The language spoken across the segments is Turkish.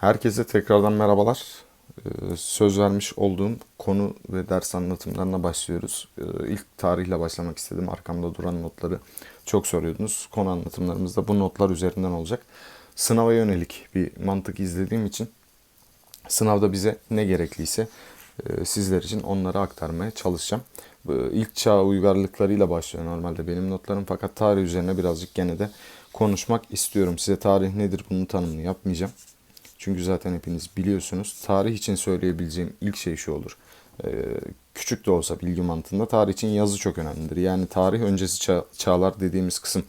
Herkese tekrardan merhabalar. Ee, Söz vermiş olduğum konu ve ders anlatımlarına başlıyoruz. Ee, İlk tarihle başlamak istedim. Arkamda duran notları çok soruyordunuz. Konu anlatımlarımız da bu notlar üzerinden olacak. Sınava yönelik bir mantık izlediğim için sınavda bize ne gerekliyse e, sizler için onları aktarmaya çalışacağım. İlk çağ uygarlıklarıyla başlıyor normalde benim notlarım fakat tarih üzerine birazcık gene de konuşmak istiyorum. Size tarih nedir bunun tanımını yapmayacağım. Çünkü zaten hepiniz biliyorsunuz. Tarih için söyleyebileceğim ilk şey şu olur. Ee, küçük de olsa bilgi mantığında tarih için yazı çok önemlidir. Yani tarih öncesi çağ- çağlar dediğimiz kısım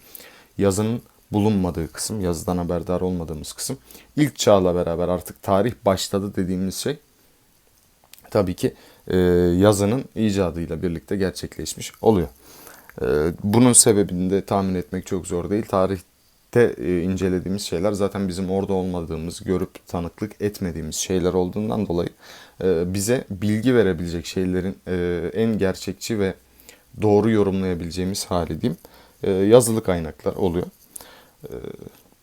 yazının bulunmadığı kısım, yazıdan haberdar olmadığımız kısım. İlk çağla beraber artık tarih başladı dediğimiz şey tabii ki e, yazının icadıyla birlikte gerçekleşmiş oluyor. E, bunun sebebini de tahmin etmek çok zor değil. Tarihte e, incelediğimiz şeyler zaten bizim orada olmadığımız, görüp tanıklık etmediğimiz şeyler olduğundan dolayı e, bize bilgi verebilecek şeylerin e, en gerçekçi ve doğru yorumlayabileceğimiz hali diyeyim yazılı kaynaklar oluyor.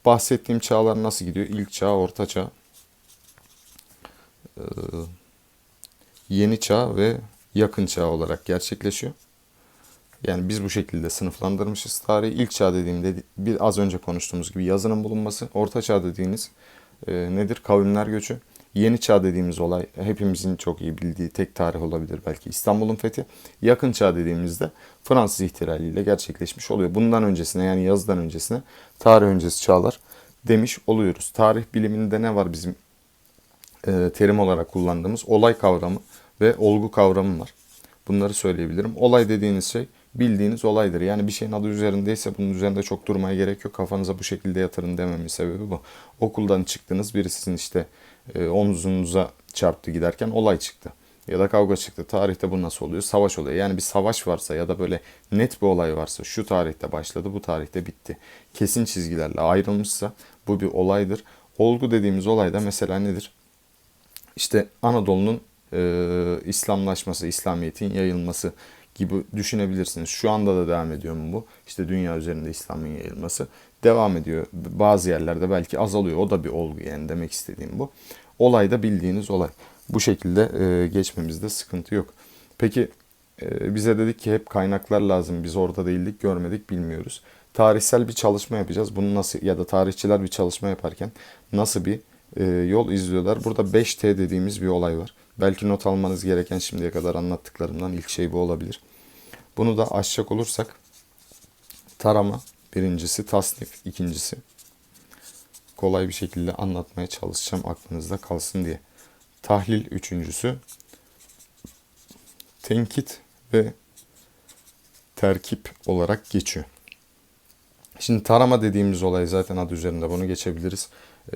Bahsettiğim çağlar nasıl gidiyor? İlk çağ, orta çağ, yeni çağ ve yakın çağ olarak gerçekleşiyor. Yani biz bu şekilde sınıflandırmışız tarihi. İlk çağ dediğimde bir az önce konuştuğumuz gibi yazının bulunması. Orta çağ dediğiniz e, nedir? Kavimler göçü. Yeni çağ dediğimiz olay hepimizin çok iyi bildiği tek tarih olabilir belki İstanbul'un fethi. Yakın çağ dediğimizde Fransız ihtilaliyle gerçekleşmiş oluyor. Bundan öncesine yani yazıdan öncesine tarih öncesi çağlar demiş oluyoruz. Tarih biliminde ne var bizim e, terim olarak kullandığımız olay kavramı ve olgu kavramı var. Bunları söyleyebilirim. Olay dediğiniz şey bildiğiniz olaydır. Yani bir şeyin adı üzerindeyse bunun üzerinde çok durmaya gerek yok. Kafanıza bu şekilde yatırın dememin sebebi bu. Okuldan çıktınız biri sizin işte e, omzunuza çarptı giderken olay çıktı. Ya da kavga çıktı. Tarihte bu nasıl oluyor? Savaş oluyor. Yani bir savaş varsa ya da böyle net bir olay varsa şu tarihte başladı bu tarihte bitti. Kesin çizgilerle ayrılmışsa bu bir olaydır. Olgu dediğimiz olay da mesela nedir? işte Anadolu'nun e, İslamlaşması, İslamiyet'in yayılması gibi düşünebilirsiniz. Şu anda da devam ediyor mu bu? İşte dünya üzerinde İslam'ın yayılması devam ediyor. Bazı yerlerde belki azalıyor. O da bir olgu yani demek istediğim bu. Olay da bildiğiniz olay. Bu şekilde e, geçmemizde sıkıntı yok. Peki e, bize dedik ki hep kaynaklar lazım. Biz orada değildik, görmedik, bilmiyoruz. Tarihsel bir çalışma yapacağız. Bunu nasıl ya da tarihçiler bir çalışma yaparken nasıl bir e, yol izliyorlar. Burada 5T dediğimiz bir olay var. Belki not almanız gereken şimdiye kadar anlattıklarımdan ilk şey bu olabilir. Bunu da aşacak olursak tarama birincisi, tasnif ikincisi. Kolay bir şekilde anlatmaya çalışacağım aklınızda kalsın diye. Tahlil üçüncüsü. Tenkit ve terkip olarak geçiyor. Şimdi tarama dediğimiz olay zaten adı üzerinde bunu geçebiliriz.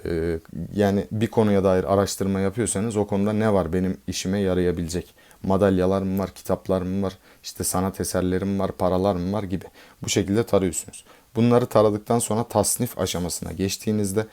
Ee, yani bir konuya dair araştırma yapıyorsanız o konuda ne var benim işime yarayabilecek? Madalyalar mı var, kitaplar mı var, işte sanat eserlerim var, paralar mı var gibi. Bu şekilde tarıyorsunuz. Bunları taradıktan sonra tasnif aşamasına geçtiğinizde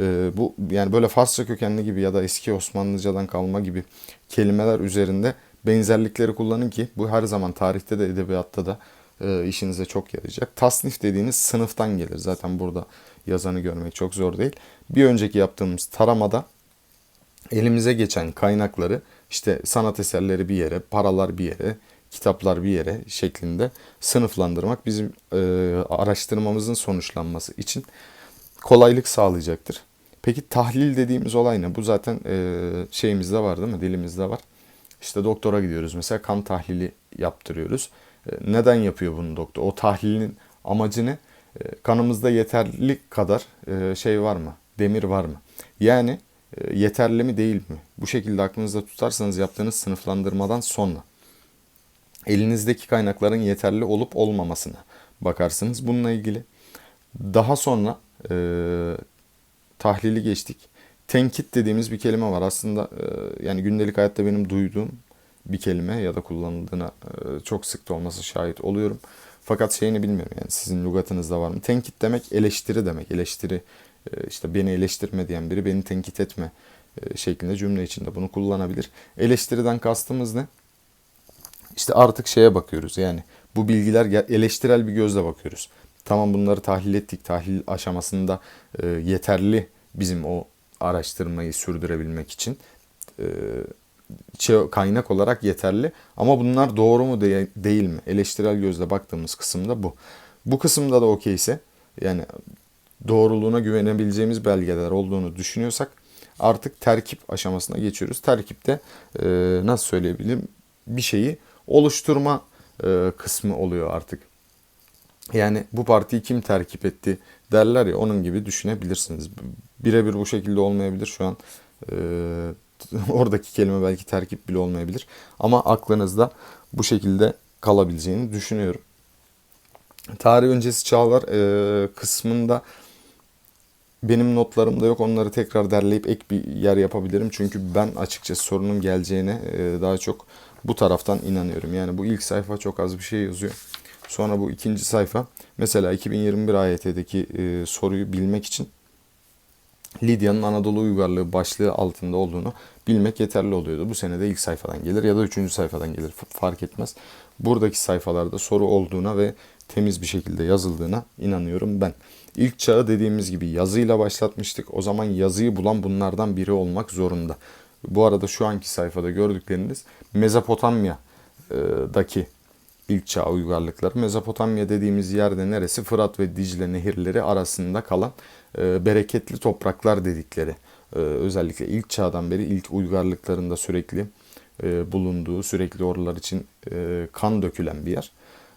e, bu yani böyle Farsça kökenli gibi ya da eski Osmanlıcadan kalma gibi kelimeler üzerinde benzerlikleri kullanın ki bu her zaman tarihte de edebiyatta da e, işinize çok yarayacak. Tasnif dediğiniz sınıftan gelir. Zaten burada yazanı görmek çok zor değil. Bir önceki yaptığımız taramada elimize geçen kaynakları işte sanat eserleri bir yere, paralar bir yere, kitaplar bir yere şeklinde sınıflandırmak bizim e, araştırmamızın sonuçlanması için kolaylık sağlayacaktır. Peki tahlil dediğimiz olay ne? Bu zaten e, şeyimizde var değil mi? Dilimizde var. İşte doktora gidiyoruz mesela kan tahlili yaptırıyoruz. E, Neden yapıyor bunu doktor? O tahlilin amacı ne? E, Kanımızda yeterli kadar e, şey var mı? Demir var mı? Yani yeterli mi değil mi? Bu şekilde aklınızda tutarsanız yaptığınız sınıflandırmadan sonra elinizdeki kaynakların yeterli olup olmamasına bakarsınız bununla ilgili. Daha sonra e, tahlili geçtik. Tenkit dediğimiz bir kelime var. Aslında e, yani gündelik hayatta benim duyduğum bir kelime ya da kullanıldığına e, çok sık da olması şahit oluyorum. Fakat şeyini bilmiyorum yani sizin lügatınızda var mı? Tenkit demek eleştiri demek. Eleştiri e, işte beni eleştirme diyen biri beni tenkit etme e, şeklinde cümle içinde bunu kullanabilir. Eleştiriden kastımız ne? İşte artık şeye bakıyoruz yani bu bilgiler eleştirel bir gözle bakıyoruz. Tamam bunları tahlil ettik. Tahlil aşamasında yeterli bizim o araştırmayı sürdürebilmek için kaynak olarak yeterli. Ama bunlar doğru mu de- değil mi? Eleştirel gözle baktığımız kısımda bu. Bu kısımda da okeyse yani doğruluğuna güvenebileceğimiz belgeler olduğunu düşünüyorsak artık terkip aşamasına geçiyoruz. Terkipte e, nasıl söyleyebilirim bir şeyi oluşturma e, kısmı oluyor artık. Yani bu partiyi kim terkip etti derler ya onun gibi düşünebilirsiniz. Birebir bu şekilde olmayabilir şu an. E, oradaki kelime belki terkip bile olmayabilir. Ama aklınızda bu şekilde kalabileceğini düşünüyorum. Tarih öncesi çağlar e, kısmında benim notlarımda yok. Onları tekrar derleyip ek bir yer yapabilirim. Çünkü ben açıkçası sorunun geleceğine e, daha çok bu taraftan inanıyorum. Yani bu ilk sayfa çok az bir şey yazıyor. Sonra bu ikinci sayfa mesela 2021 AYT'deki e, soruyu bilmek için Lidya'nın Anadolu uygarlığı başlığı altında olduğunu bilmek yeterli oluyordu. Bu sene de ilk sayfadan gelir ya da üçüncü sayfadan gelir fark etmez. Buradaki sayfalarda soru olduğuna ve temiz bir şekilde yazıldığına inanıyorum ben. İlk çağı dediğimiz gibi yazıyla başlatmıştık. O zaman yazıyı bulan bunlardan biri olmak zorunda. Bu arada şu anki sayfada gördükleriniz Mezopotamya'daki ilk çağ uygarlıkları. Mezopotamya dediğimiz yerde neresi? Fırat ve Dicle nehirleri arasında kalan e, bereketli topraklar dedikleri. E, özellikle ilk çağdan beri ilk uygarlıklarında sürekli e, bulunduğu, sürekli oralar için e, kan dökülen bir yer.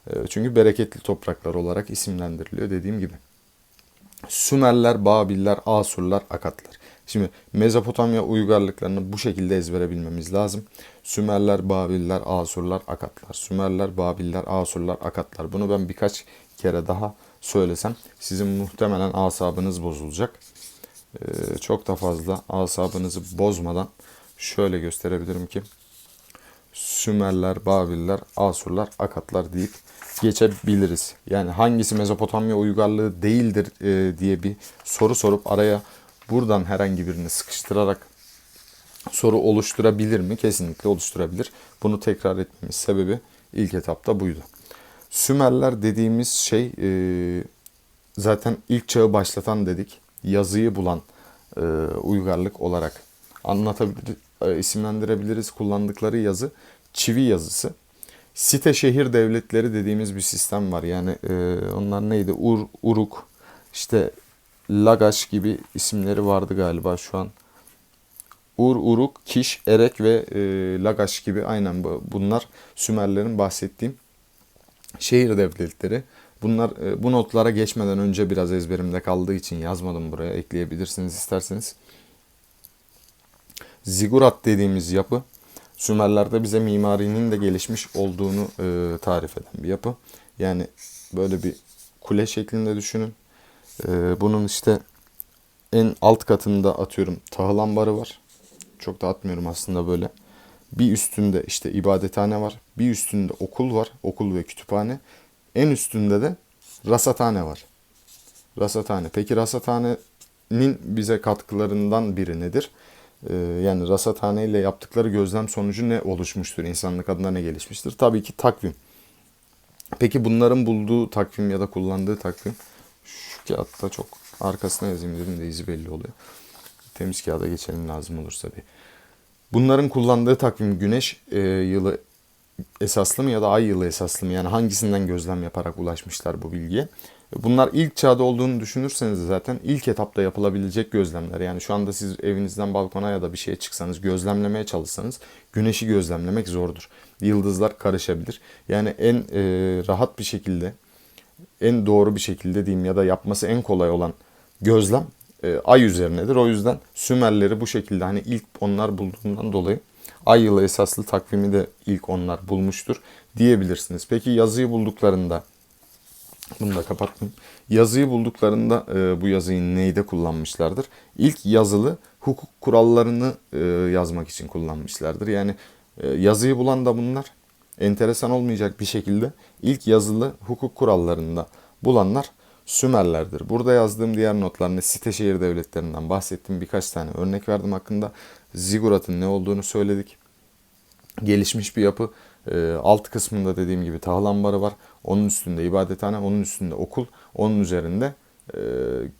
E, çünkü bereketli topraklar olarak isimlendiriliyor dediğim gibi. Sümerler, Babiller, Asurlar, Akatlar. Şimdi Mezopotamya uygarlıklarını bu şekilde ezbere bilmemiz lazım. Sümerler, Babiller, Asurlar, Akatlar. Sümerler, Babiller, Asurlar, Akatlar. Bunu ben birkaç kere daha söylesem sizin muhtemelen asabınız bozulacak. Ee, çok da fazla asabınızı bozmadan şöyle gösterebilirim ki Sümerler, Babiller, Asurlar, Akatlar deyip geçebiliriz. Yani hangisi Mezopotamya uygarlığı değildir e, diye bir soru sorup araya buradan herhangi birini sıkıştırarak soru oluşturabilir mi? Kesinlikle oluşturabilir. Bunu tekrar etmemiz sebebi ilk etapta buydu. Sümerler dediğimiz şey e, zaten ilk çağı başlatan dedik. Yazıyı bulan e, uygarlık olarak anlatabilir, e, isimlendirebiliriz. Kullandıkları yazı çivi yazısı. Site şehir devletleri dediğimiz bir sistem var. Yani e, onlar neydi? Ur, Uruk, işte Lagaş gibi isimleri vardı galiba şu an. Ur, Uruk, Kiş, Erek ve e, Lagaş gibi aynen bu, bunlar Sümerlerin bahsettiğim şehir devletleri. Bunlar e, bu notlara geçmeden önce biraz ezberimde kaldığı için yazmadım buraya. Ekleyebilirsiniz isterseniz. Zigurat dediğimiz yapı Sümerler'de bize mimarinin de gelişmiş olduğunu e, tarif eden bir yapı. Yani böyle bir kule şeklinde düşünün. E, bunun işte en alt katında atıyorum tahıl ambarı var. Çok da atmıyorum aslında böyle. Bir üstünde işte ibadethane var. Bir üstünde okul var. Okul ve kütüphane. En üstünde de rasathane var. Rasathane. Peki rasathanenin bize katkılarından biri nedir? Ee, yani rasathane ile yaptıkları gözlem sonucu ne oluşmuştur? İnsanlık adına ne gelişmiştir? Tabii ki takvim. Peki bunların bulduğu takvim ya da kullandığı takvim şu kağıtta çok arkasına yazayım dedim de izi belli oluyor. Temiz kağıda geçelim lazım olursa bir. Bunların kullandığı takvim güneş e, yılı esaslı mı ya da ay yılı esaslı mı? Yani hangisinden gözlem yaparak ulaşmışlar bu bilgiye? Bunlar ilk çağda olduğunu düşünürseniz zaten ilk etapta yapılabilecek gözlemler. Yani şu anda siz evinizden balkona ya da bir şeye çıksanız gözlemlemeye çalışsanız güneşi gözlemlemek zordur. Yıldızlar karışabilir. Yani en e, rahat bir şekilde, en doğru bir şekilde diyeyim ya da yapması en kolay olan gözlem e, ay üzerinedir. O yüzden Sümerleri bu şekilde hani ilk onlar bulduğundan dolayı ay yılı esaslı takvimi de ilk onlar bulmuştur diyebilirsiniz. Peki yazıyı bulduklarında bunu da kapatmayayım. Yazıyı bulduklarında e, bu yazıyı neyde kullanmışlardır? İlk yazılı hukuk kurallarını e, yazmak için kullanmışlardır. Yani e, yazıyı bulan da bunlar enteresan olmayacak bir şekilde ilk yazılı hukuk kurallarında bulanlar Sümerlerdir. Burada yazdığım diğer notlarını site şehir devletlerinden bahsettim. Birkaç tane örnek verdim hakkında. Zigurat'ın ne olduğunu söyledik. Gelişmiş bir yapı. E, alt kısmında dediğim gibi tahıl ambarı var. Onun üstünde ibadethane, onun üstünde okul, onun üzerinde e,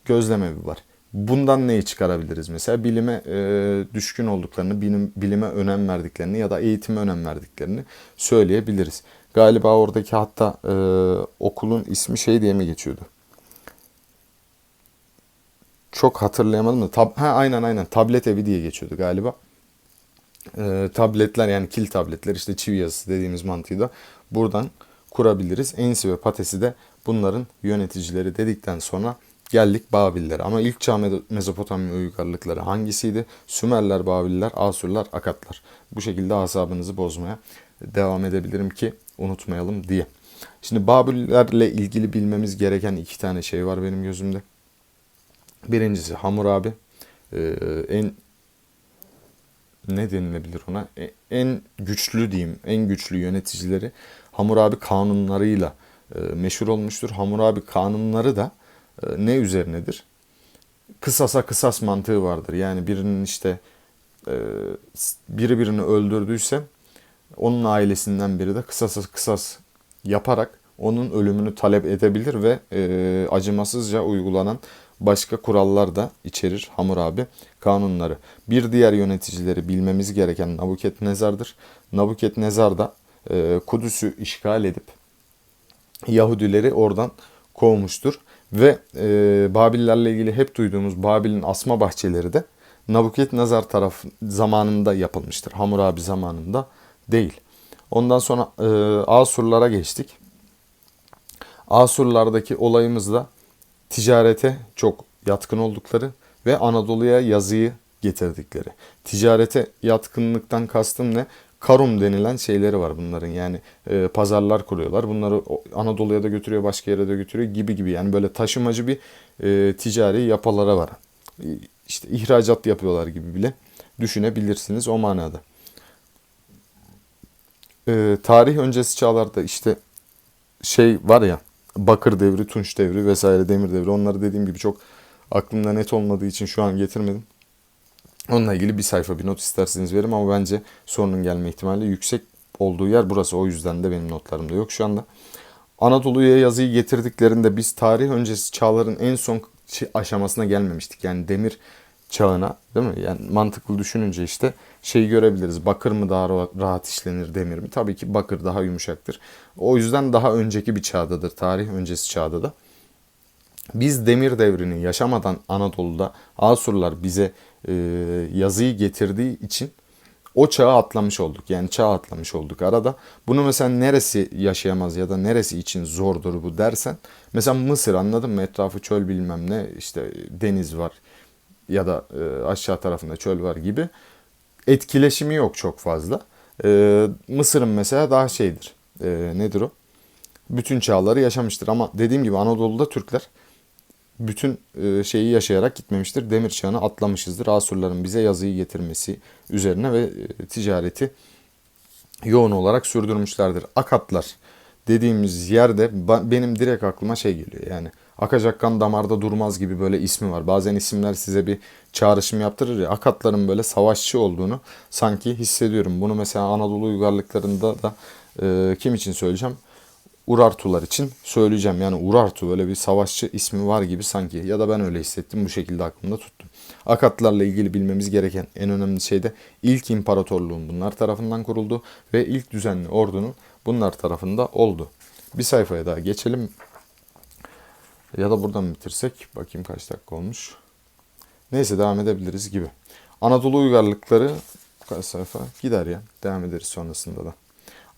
gözlemevi var. Bundan neyi çıkarabiliriz? Mesela bilime e, düşkün olduklarını, bilim, bilime önem verdiklerini ya da eğitime önem verdiklerini söyleyebiliriz. Galiba oradaki hatta e, okulun ismi şey diye mi geçiyordu? Çok hatırlayamadım da. Tab ha, aynen aynen tablet evi diye geçiyordu galiba. E, tabletler yani kil tabletler işte çivi yazısı dediğimiz mantığı da buradan kurabiliriz. Ensi ve Patesi de bunların yöneticileri dedikten sonra geldik Babillere. Ama ilk çağ Me- Mezopotamya uygarlıkları hangisiydi? Sümerler, Babiller, Asurlar, Akatlar. Bu şekilde asabınızı bozmaya devam edebilirim ki unutmayalım diye. Şimdi Babillerle ilgili bilmemiz gereken iki tane şey var benim gözümde. Birincisi Hammurabi. Ee, en ne denilebilir ona? E- En güçlü diyeyim, en güçlü yöneticileri Hammurabi kanunlarıyla e, meşhur olmuştur. Hammurabi kanunları da e, ne üzerinedir? Kısasa kısas mantığı vardır. Yani birinin işte e, biri birini öldürdüyse onun ailesinden biri de kısasa kısas yaparak onun ölümünü talep edebilir ve e, acımasızca uygulanan başka kurallar da içerir Hammurabi kanunları. Bir diğer yöneticileri bilmemiz gereken Nabukadnezar'dır. Nabukadnezar da e, Kudüs'ü işgal edip Yahudileri oradan kovmuştur. Ve e, Babillerle ilgili hep duyduğumuz Babil'in asma bahçeleri de Nabukadnezar taraf zamanında yapılmıştır. Hammurabi zamanında değil. Ondan sonra e, Asurlara geçtik. Asurlardaki olayımız da ticarete çok yatkın oldukları ve Anadolu'ya yazıyı getirdikleri. Ticarete yatkınlıktan kastım ne? Karum denilen şeyleri var bunların. Yani e, pazarlar kuruyorlar. Bunları Anadolu'ya da götürüyor, başka yere de götürüyor gibi gibi. Yani böyle taşımacı bir e, ticari yapılara var. E, İşte ihracat yapıyorlar gibi bile düşünebilirsiniz o manada. E, tarih öncesi çağlarda işte şey var ya Bakır devri, Tunç devri vesaire Demir devri onları dediğim gibi çok aklımda net olmadığı için şu an getirmedim. Onunla ilgili bir sayfa bir not isterseniz veririm ama bence sorunun gelme ihtimali yüksek olduğu yer burası. O yüzden de benim notlarımda yok şu anda. Anadolu'ya yazıyı getirdiklerinde biz tarih öncesi çağların en son aşamasına gelmemiştik. Yani demir çağına değil mi? Yani mantıklı düşününce işte şeyi görebiliriz. Bakır mı daha ra- rahat işlenir demir mi? Tabii ki bakır daha yumuşaktır. O yüzden daha önceki bir çağdadır. Tarih öncesi çağda da. Biz demir devrini yaşamadan Anadolu'da Asurlar bize e, yazıyı getirdiği için o çağı atlamış olduk. Yani çağ atlamış olduk arada. Bunu mesela neresi yaşayamaz ya da neresi için zordur bu dersen. Mesela Mısır anladın mı? Etrafı çöl bilmem ne işte deniz var ya da e, aşağı tarafında çöl var gibi. Etkileşimi yok çok fazla. E, Mısır'ın mesela daha şeydir. E, nedir o? Bütün çağları yaşamıştır ama dediğim gibi Anadolu'da Türkler bütün e, şeyi yaşayarak gitmemiştir. Demir çağını atlamışızdır. Asurların bize yazıyı getirmesi üzerine ve e, ticareti yoğun olarak sürdürmüşlerdir. Akatlar dediğimiz yerde benim direkt aklıma şey geliyor. Yani akacak kan damarda durmaz gibi böyle ismi var. Bazen isimler size bir çağrışım yaptırır ya. Akatların böyle savaşçı olduğunu sanki hissediyorum. Bunu mesela Anadolu uygarlıklarında da e, kim için söyleyeceğim? Urartular için söyleyeceğim. Yani Urartu böyle bir savaşçı ismi var gibi sanki. Ya da ben öyle hissettim. Bu şekilde aklımda tuttum. Akatlarla ilgili bilmemiz gereken en önemli şey de ilk imparatorluğun bunlar tarafından kuruldu ve ilk düzenli ordunun bunlar tarafında oldu. Bir sayfaya daha geçelim. Ya da buradan bitirsek. Bakayım kaç dakika olmuş. Neyse devam edebiliriz gibi. Anadolu uygarlıkları kaç sayfa gider ya. Devam ederiz sonrasında da.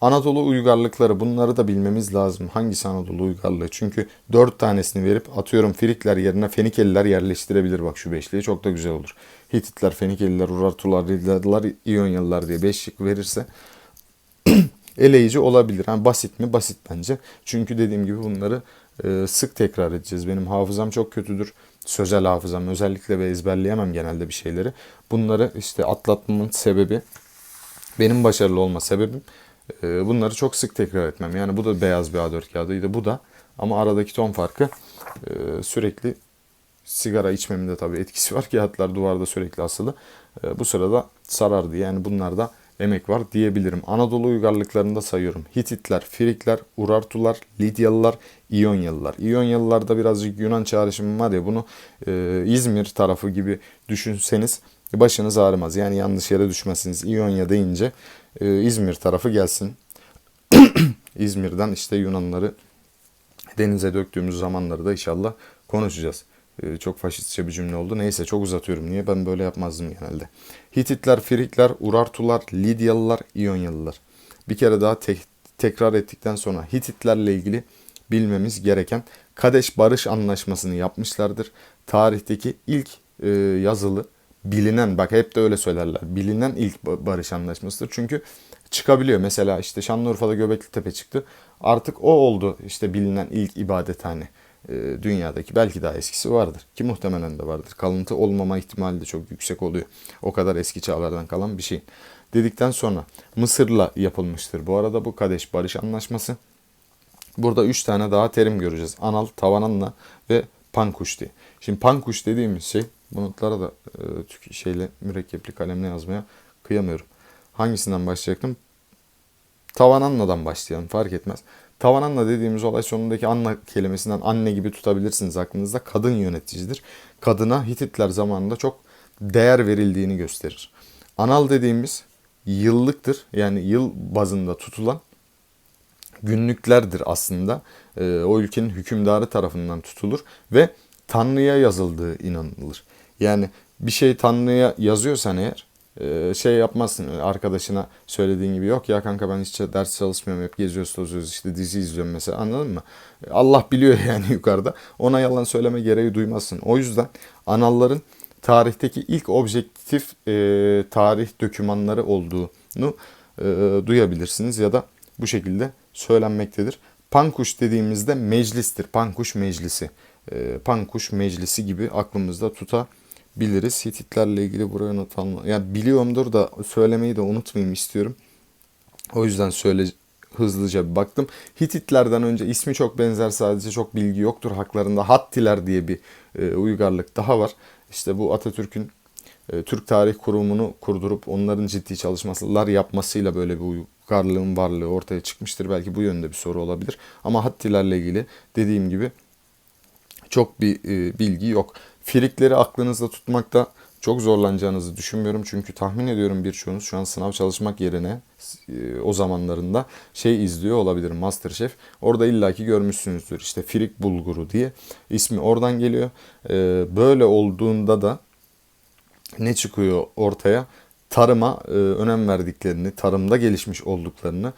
Anadolu uygarlıkları bunları da bilmemiz lazım. Hangisi Anadolu uygarlığı? Çünkü dört tanesini verip atıyorum Frikler yerine Fenikeliler yerleştirebilir bak şu beşliği. Çok da güzel olur. Hititler, Fenikeliler, Urartular, Rilladılar, İyonyalılar diye beş şık verirse eleyici olabilir. Yani basit mi? Basit bence. Çünkü dediğim gibi bunları e, sık tekrar edeceğiz. Benim hafızam çok kötüdür. Sözel hafızam özellikle ve ezberleyemem genelde bir şeyleri. Bunları işte atlatmamın sebebi benim başarılı olma sebebim bunları çok sık tekrar etmem. Yani bu da beyaz bir A4 kağıdıydı. Bu da ama aradaki ton farkı e, sürekli sigara içmemin de tabii etkisi var. Kağıtlar duvarda sürekli asılı. E, bu sırada sarardı. Yani bunlar da emek var diyebilirim. Anadolu uygarlıklarında sayıyorum. Hititler, Frikler, Urartular, Lidyalılar, İyonyalılar. İyonyalılarda birazcık Yunan çağrışımı var ya bunu e, İzmir tarafı gibi düşünseniz başınız ağrımaz. Yani yanlış yere düşmezsiniz. İonya deyince e, İzmir tarafı gelsin. İzmir'den işte Yunanları denize döktüğümüz zamanları da inşallah konuşacağız. Ee, çok faşistçe bir cümle oldu. Neyse çok uzatıyorum. Niye? Ben böyle yapmazdım genelde. Hititler, Frikler, Urartular, Lidyalılar, İyonyalılar. Bir kere daha tek, tekrar ettikten sonra Hititlerle ilgili bilmemiz gereken Kadeş Barış Anlaşması'nı yapmışlardır. Tarihteki ilk e, yazılı bilinen bak hep de öyle söylerler. Bilinen ilk barış anlaşmasıdır. Çünkü çıkabiliyor. Mesela işte Şanlıurfa'da Göbekli Tepe çıktı. Artık o oldu işte bilinen ilk ibadethane e, dünyadaki. Belki daha eskisi vardır. Ki muhtemelen de vardır. Kalıntı olmama ihtimali de çok yüksek oluyor. O kadar eski çağlardan kalan bir şey. Dedikten sonra Mısır'la yapılmıştır. Bu arada bu Kadeş Barış Anlaşması. Burada üç tane daha terim göreceğiz. Anal, Tavananla ve Pankuşti. Şimdi Pankuş dediğimiz şey bu notlara da e, şeyle mürekkepli kalemle yazmaya kıyamıyorum. Hangisinden başlayacaktım? Tavananna'dan başlayalım fark etmez. Tavananna dediğimiz olay sonundaki anna kelimesinden anne gibi tutabilirsiniz aklınızda. Kadın yöneticidir. Kadına Hititler zamanında çok değer verildiğini gösterir. Anal dediğimiz yıllıktır. Yani yıl bazında tutulan günlüklerdir aslında. E, o ülkenin hükümdarı tarafından tutulur ve Tanrı'ya yazıldığı inanılır. Yani bir şey Tanrı'ya yazıyorsan eğer e, şey yapmazsın arkadaşına söylediğin gibi yok ya kanka ben hiç ders çalışmıyorum hep geziyoruz tozuyoruz işte dizi izliyorum mesela anladın mı? Allah biliyor yani yukarıda ona yalan söyleme gereği duymazsın. O yüzden analların tarihteki ilk objektif e, tarih dokümanları olduğunu e, duyabilirsiniz ya da bu şekilde söylenmektedir. Pankuş dediğimizde meclistir. Pankuş meclisi. E, Pankuş meclisi gibi aklımızda tutabiliriz. Hititlerle ilgili buraya not alma. Yani biliyorumdur da söylemeyi de unutmayayım istiyorum. O yüzden söyle hızlıca bir baktım. Hititlerden önce ismi çok benzer sadece çok bilgi yoktur haklarında. Hattiler diye bir e, uygarlık daha var. İşte bu Atatürk'ün e, Türk Tarih Kurumu'nu kurdurup onların ciddi çalışmalar yapmasıyla böyle bir uygarlığın varlığı ortaya çıkmıştır. Belki bu yönde bir soru olabilir. Ama Hattilerle ilgili dediğim gibi çok bir e, bilgi yok. Frikleri aklınızda tutmakta çok zorlanacağınızı düşünmüyorum. Çünkü tahmin ediyorum birçoğunuz şu an sınav çalışmak yerine e, o zamanlarında şey izliyor olabilir Masterchef. Orada illaki görmüşsünüzdür. İşte Frik bulguru diye ismi oradan geliyor. E, böyle olduğunda da ne çıkıyor ortaya? Tarıma e, önem verdiklerini, tarımda gelişmiş olduklarını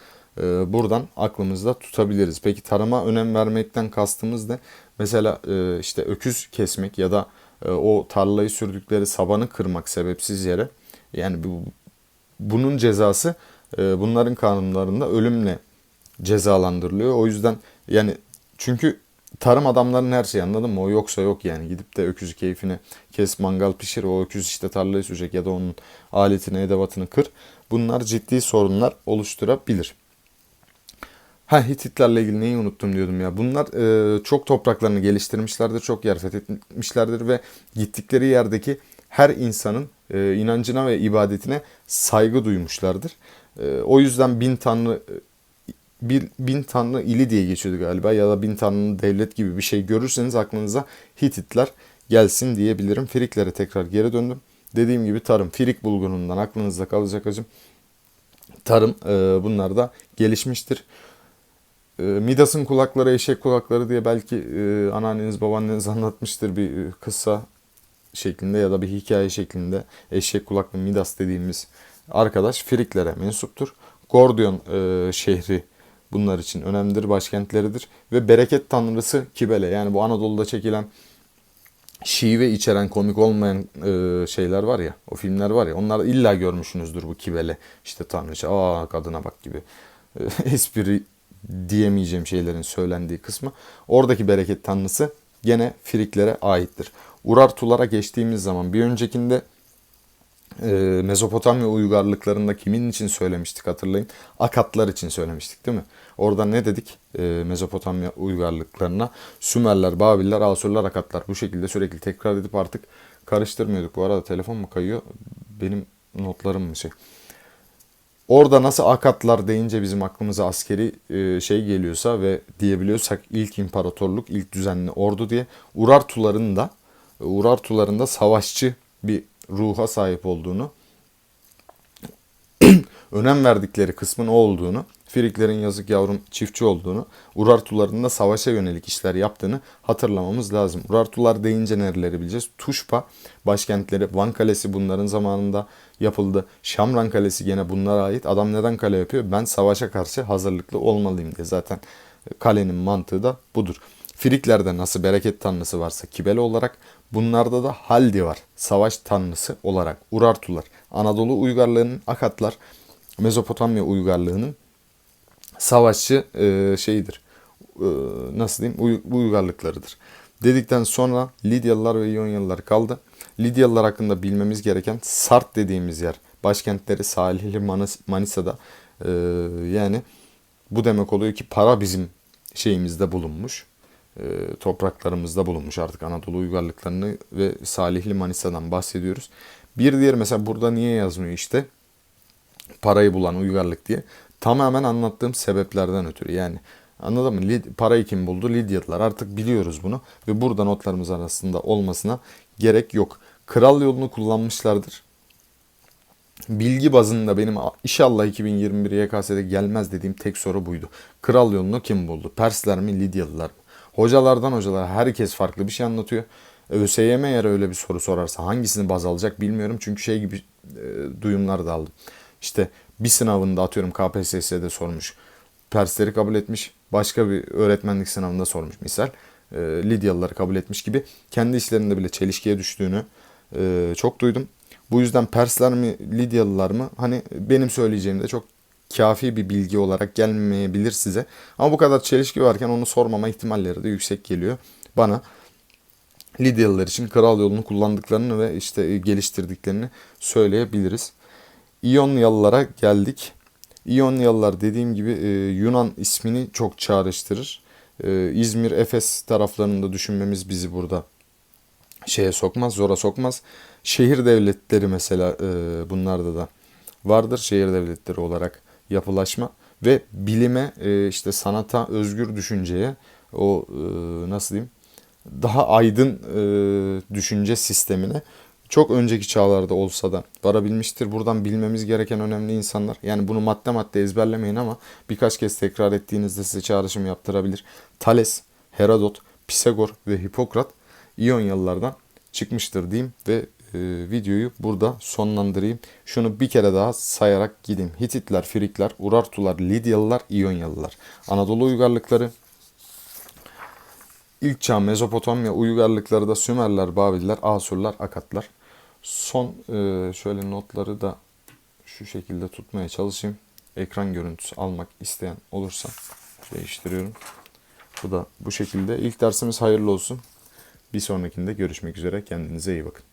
buradan aklımızda tutabiliriz. Peki tarıma önem vermekten kastımız ne? Mesela işte öküz kesmek ya da o tarlayı sürdükleri sabanı kırmak sebepsiz yere. Yani bu, bunun cezası e, bunların kanunlarında ölümle cezalandırılıyor. O yüzden yani çünkü tarım adamların her şeyi anladın mı? O yoksa yok yani. Gidip de öküzü keyfine kes mangal pişir. O öküz işte tarlayı sürecek ya da onun aletini edevatını kır. Bunlar ciddi sorunlar oluşturabilir. Ha Hititlerle ilgili neyi unuttum diyordum ya. Bunlar e, çok topraklarını geliştirmişlerdir, çok yer fethetmişlerdir ve gittikleri yerdeki her insanın e, inancına ve ibadetine saygı duymuşlardır. E, o yüzden bin tanrı bir bin tanrı ili diye geçiyordu galiba ya da bin tanrının devlet gibi bir şey görürseniz aklınıza Hititler gelsin diyebilirim. Friklere tekrar geri döndüm. Dediğim gibi tarım, Frik bulgunundan aklınızda kalacak acım. Tarım e, bunlar da gelişmiştir. E, Midas'ın kulakları eşek kulakları diye belki e, anneanneniz babaanneniz anlatmıştır bir e, kısa şeklinde ya da bir hikaye şeklinde eşek kulaklı Midas dediğimiz arkadaş Friklere mensuptur. Gordion e, şehri bunlar için önemlidir, başkentleridir. Ve bereket tanrısı Kibele yani bu Anadolu'da çekilen şive içeren komik olmayan e, şeyler var ya o filmler var ya onlar illa görmüşsünüzdür bu Kibele işte tanrıça aa kadına bak gibi e, espri diyemeyeceğim şeylerin söylendiği kısmı. Oradaki bereket tanrısı gene Friklere aittir. Urartulara geçtiğimiz zaman bir öncekinde e, Mezopotamya uygarlıklarında kimin için söylemiştik hatırlayın. Akatlar için söylemiştik değil mi? Orada ne dedik e, Mezopotamya uygarlıklarına? Sümerler, Babiller, Asurlar, Akatlar. Bu şekilde sürekli tekrar edip artık karıştırmıyorduk. Bu arada telefon mu kayıyor? Benim notlarım mı şey? Orada nasıl Akatlar deyince bizim aklımıza askeri e, şey geliyorsa ve diyebiliyorsak ilk imparatorluk, ilk düzenli ordu diye Urartuların da Urartuların da savaşçı bir ruha sahip olduğunu önem verdikleri kısmın o olduğunu, Friklerin yazık yavrum çiftçi olduğunu, Urartuların da savaşa yönelik işler yaptığını hatırlamamız lazım. Urartular deyince nereleri bileceğiz? Tuşpa başkentleri, Van Kalesi bunların zamanında yapıldı. Şamran Kalesi gene bunlara ait. Adam neden kale yapıyor? Ben savaşa karşı hazırlıklı olmalıyım diye. Zaten kalenin mantığı da budur. Friklerde nasıl bereket tanrısı varsa Kibele olarak bunlarda da Haldi var. Savaş tanrısı olarak Urartular. Anadolu uygarlığının Akatlar, Mezopotamya uygarlığının savaşçı e, şeyidir. E, nasıl diyeyim? Uy- uygarlıklarıdır. Dedikten sonra Lidyalılar ve İyonyalılar kaldı. Lidyalılar hakkında bilmemiz gereken Sart dediğimiz yer. Başkentleri Salihli Manis- Manisa'da. E, yani bu demek oluyor ki para bizim şeyimizde bulunmuş. E, topraklarımızda bulunmuş artık Anadolu uygarlıklarını ve Salihli Manisa'dan bahsediyoruz. Bir diğer mesela burada niye yazmıyor işte parayı bulan uygarlık diye tamamen anlattığım sebeplerden ötürü yani anladın mı? Lid, parayı kim buldu? Lidyalılar. Artık biliyoruz bunu ve burada notlarımız arasında olmasına gerek yok. Kral yolunu kullanmışlardır. Bilgi bazında benim inşallah 2021 YKS'de gelmez dediğim tek soru buydu. Kral yolunu kim buldu? Persler mi, Lidyalılar mı? Hocalardan hocalara herkes farklı bir şey anlatıyor. ÖSYM eğer öyle bir soru sorarsa hangisini baz alacak bilmiyorum. Çünkü şey gibi e, duyumlar da aldım. İşte bir sınavında atıyorum KPSS'de sormuş. Persleri kabul etmiş. Başka bir öğretmenlik sınavında sormuş misal. E, Lidyalıları kabul etmiş gibi. Kendi işlerinde bile çelişkiye düştüğünü e, çok duydum. Bu yüzden Persler mi Lidyalılar mı? Hani benim söyleyeceğim de çok kafi bir bilgi olarak gelmeyebilir size. Ama bu kadar çelişki varken onu sormama ihtimalleri de yüksek geliyor bana. Lidyalılar için kral yolunu kullandıklarını ve işte geliştirdiklerini söyleyebiliriz. İyonyalılara geldik. İyonyalılar dediğim gibi e, Yunan ismini çok çağrıştırır. E, İzmir, Efes taraflarında düşünmemiz bizi burada şeye sokmaz, zora sokmaz. Şehir devletleri mesela e, bunlarda da vardır. Şehir devletleri olarak yapılaşma ve bilime, e, işte sanata, özgür düşünceye o e, nasıl diyeyim daha aydın e, düşünce sistemine çok önceki çağlarda olsa da varabilmiştir. Buradan bilmemiz gereken önemli insanlar. Yani bunu madde madde ezberlemeyin ama birkaç kez tekrar ettiğinizde size çağrışım yaptırabilir. Thales, Herodot, Pisagor ve Hipokrat İyonyalılardan çıkmıştır diyeyim ve e, videoyu burada sonlandırayım. Şunu bir kere daha sayarak gideyim. Hititler, Frikler, Urartular, Lidyalılar, İyonyalılar. Anadolu uygarlıkları, İlk çağ Mezopotamya uygarlıkları da Sümerler, Babiller, Asurlar, Akatlar. Son e, şöyle notları da şu şekilde tutmaya çalışayım. Ekran görüntüsü almak isteyen olursa değiştiriyorum. Bu da bu şekilde. İlk dersimiz hayırlı olsun. Bir sonrakinde görüşmek üzere. Kendinize iyi bakın.